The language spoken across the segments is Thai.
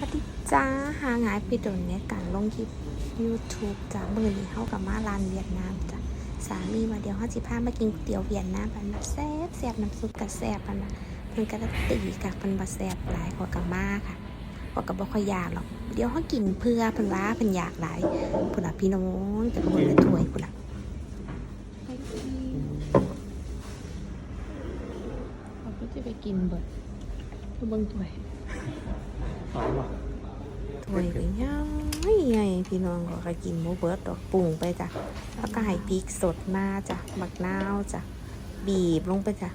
สวัสดีจ้าหางหายไปโดนในการลงคลิป YouTube จ้ามือนี้เข้ากับมาร้านเวียดนามจ้ะสามีมาเดี๋ยวเขาสิพามากินก๋วยเตี๋ยวเวียดนามปันแบบแซ่บแซ่บน้ำซุปกับแซ่บปันนะเพิ่นก็จะตีกับปันบะแซ่บหลายกว่ากับมาค่ะกว่ากับบ่คอยยากหรอกเดี๋ยวเขากินเพื่อพิ่นว่าพิ่นอยากหลายพุ่นน่ะพี่น้องจะก็เบิ่งในถ้วยพุ่นน่ะเขาก็จะไปกินเบิดเบิ่งถ้วย เอาว่ะถวยก็ยังไม่ไงพี่น้องก็ก็กินหมูเบิร์ดดอกปรุงไปจ้ะแล้วก็ให้พริกสดมาจ้ะบักนาวจ้ะบีบลงไปจ้ะ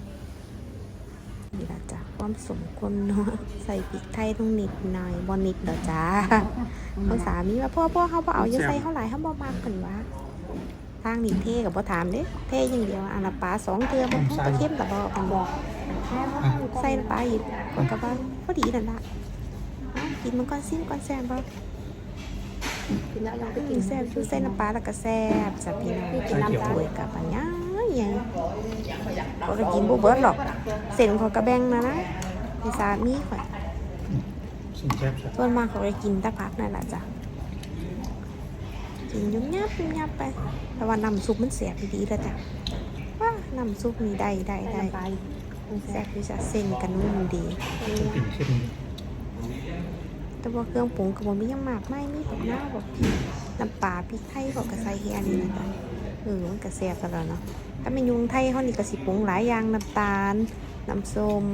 นี่ละจ้ะความสมควรเนาะใส่พริกไทยลงนิดหน่อยบอนิดเด้อจ้าเขาสามีว่าพ่อพ่อเขาบ่เอาอย่าใส่เท่าไหร่เขาบ่มากเพิ่นว่าทางนี่เท่กับบ่อถามเด้เท่อย่างเดียวอันละปลาสองเทื่อบ่ต้องเข้มแตะบอกบอกใส่ปลาอีกก็กะว่าพอดีนั่นละ กินมันก่อนซิมก่อนแซ่บบ่กินแล้วยังไปกิกินนแซ่บชูเส้นน้ำปลาแล้วก็แซ่บสับพี่น้องกินน้ำตาลถ้วยกับอันยังยังเขาก็กินบ่เบิดหรอกเส้นเขาก็แบ่งนะนะให้สามีข่อยสิ่งแซ่บส่วนมากเขาก็กินแตะพักนั่นแหละจ้ะกินยุ่งยับยุ่งยับไป แต่ว่าน้ำซุปมันเสียบดีแล้วจ้ะว่าน้ำซุปนี่ได้ได้ได้ไปแซ่บดีจ้ะเส้นกันนุ่มดีจะกินเข้ม แต่ว่าเครื่องปรุงก็บ่มีหยังมากไม่มีแบบหน้าแบบพริกน้ำปลาพริกไทยเขาก็ใส่แค่นี้นะจ๊ะเออมันก็แซ่บแล้วเนาะถ้าเป็นยุงไทยเขานี่ก็สิปรุงหลายอย่างน้ำตาลน้ำส้ม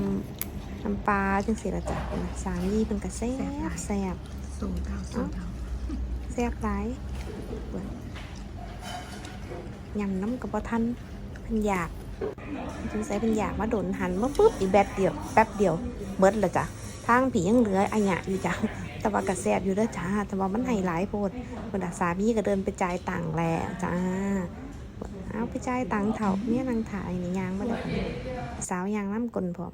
น้ำปลาจังสิละจ้ะนะสามีเพิ่นก็แซ่บแซ่บสูงเท่าสูงเท่าแซ่บหลายเบิ่งยำน้ำกับบ่ทันเพิ่นอยากสงสัยเพิ่นอยากมาโดนหันมาปุ๊บอีกแป๊บเดียวแป๊บเดียวเบิดและจ้ะ ทางผียังเหลืออันหยะอยู่จ้ะแต่ว่ากระแสบอยู่เด้อจ้า แต่ว่ามันให้หลายโพดคนอาสามีก็เดินไปจ่ายตังค์แล้วจ้าเอาไปจ่ายตังค์เถาเนี่ยนางถ่ายนี่ยางมาเลยสาวยางน้ำกลนผม